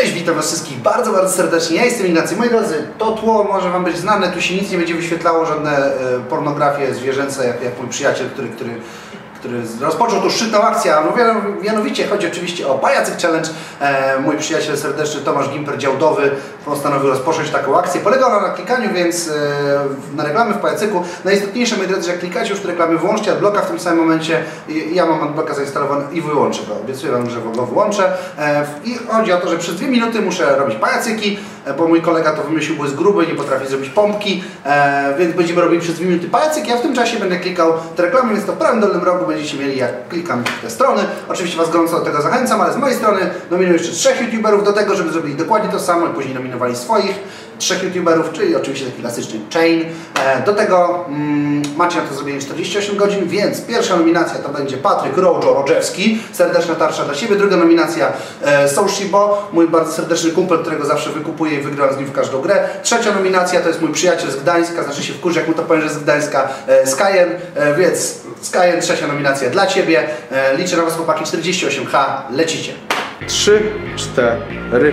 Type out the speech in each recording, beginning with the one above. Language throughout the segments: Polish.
Cześć, witam was wszystkich bardzo, bardzo serdecznie. Ja jestem Ignacy. Moi drodzy, to tło może wam być znane, tu się nic nie będzie wyświetlało, żadne e, pornografie zwierzęce, jak, jak mój przyjaciel, który, który, który rozpoczął tą szczytną akcję, a no, miano- mianowicie chodzi oczywiście o Pajacyk Challenge. E, mój przyjaciel serdeczny Tomasz Gimper Działdowy postanowił rozpocząć taką akcję. Polega ona na klikaniu więc e, na reklamy w Pajacyku. Najistotniejsze, moi drodzy, że jak klikacie już te reklamy, wyłączcie adblocka w tym samym momencie. I- Ja mam adblocka zainstalowany i wyłączę go. Obiecuję wam, że go wyłączę. E, I chodzi o to, że przez dwie minuty muszę robić pajacyki, e, bo mój kolega to wymyślił, bo jest gruby, nie potrafi zrobić pompki, e, więc będziemy robili przez dwie minuty pajacyki. Ja w tym czasie będę klikał te reklamy, więc to w prawym dolnym rogu będziecie mieli, jak klikam te strony. Oczywiście Was gorąco do tego zachęcam, ale z mojej strony nominuję jeszcze trzech youtuberów do tego, żeby zrobili dokładnie to samo i później nominowali swoich trzech youtuberów, czyli oczywiście taki klasyczny chain. E, do tego mm, macie na to zrobienie 48 godzin, więc pierwsza nominacja to będzie Patryk Rojo Rożewski, serdeczna tarcza dla siebie. Druga nominacja e, Soushibo, mój bardzo serdeczny kumpel, którego zawsze wykupuję i wygrywam z nim w każdą grę. Trzecia nominacja to jest mój przyjaciel z Gdańska, znaczy się wkurzy, jak mu to powiem, że z Gdańska, e, Skyen, e, więc Skyen, trzecia nominacja dla Ciebie. E, liczę na Was chłopaki, 48H, lecicie. Trzy, cztery.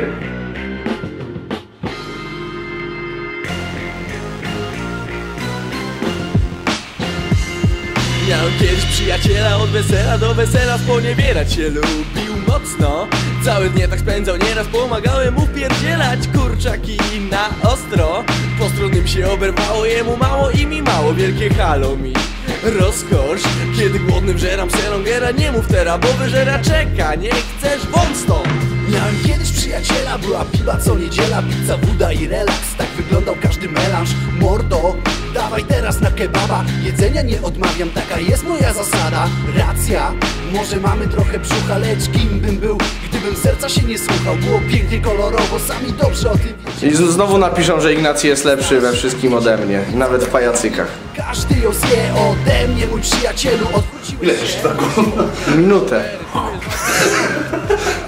Miałem kiedyś przyjaciela od wesela do wesela sponiewierać się lubił mocno Całe dnie tak spędzał, nieraz pomagałem mu wpierdzielać kurczaki na ostro Postronnym się oberwało, jemu mało i mi mało, wielkie halo mi Rozkosz, kiedy głodny wżeram selongera Nie mów teraz, bo wyżera czeka, nie chcesz wąt stąd. Miałem kiedyś przyjaciela, była piwa co niedziela Pizza, woda i relaks, tak wyglądał każdy melanż. Mordo, dawaj teraz na kebaba Jedzenia nie odmawiam, taka jest moja zasada Racja, może mamy trochę brzucha Lecz kim bym był, gdybym serca się nie słuchał Było pięknie, kolorowo, sami dobrze o tym wiecie I znowu napiszą, że Ignacy jest lepszy we wszystkim ode mnie. Nawet w pajacykach. Każdy ją zje ode mnie, mój przyjacielu Odwróciłeś Ile się jeszcze tak? Minutę.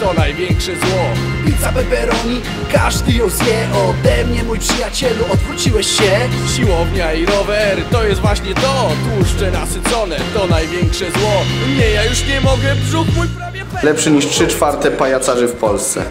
To największe zło. Pizza pepperoni, każdy ją zje. Ode mnie Mój przyjacielu, odwróciłeś się. Siłownia i rower, to jest właśnie to. Tłuszcze nasycone, to największe zło. Nie, ja już nie mogę, brzuch mój prawie pełen Lepszy niż trzy czwarte pajacarzy w Polsce.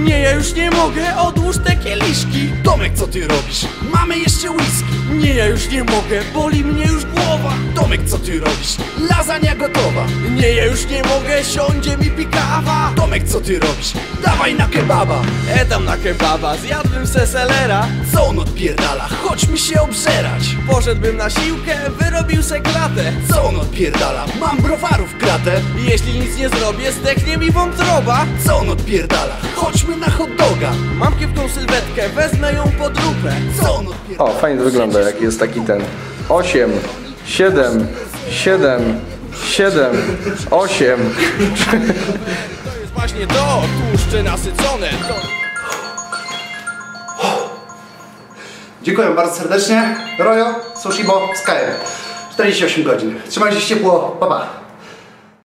Nie, ja już nie mogę, odłóż te kieliszki. Tomek, co ty robisz? Mamy jeszcze whisky Nie, ja już nie mogę, boli mnie już głowa Tomek, co ty robisz? Lasagna gotowa Nie, ja już nie mogę, siądzie mi pikawa Tomek, co ty robisz? Dawaj na kebaba E tam na kebaba, zjadłbym se selera Co on odpierdala? Chodźmy się obżerać Poszedłbym na siłkę, wyrobił se klatę Co on odpierdala? Mam browarów kratę Jeśli nic nie zrobię, zdechnie mi wątroba Co on odpierdala? Chodźmy na hot doga Mam kiepką sylwetkę, wezmę ją pod lupę Co on odpierdala? O, fajnie wygląda, jak jest taki ten. Osiem, siedem, siedem, siedem, osiem. To jest właśnie to, tłuszcze nasycone to... Dziękuję bardzo serdecznie. Rojo, Sushibo, Skyrim. 48 godzin. Trzymajcie się ciepło, pa pa.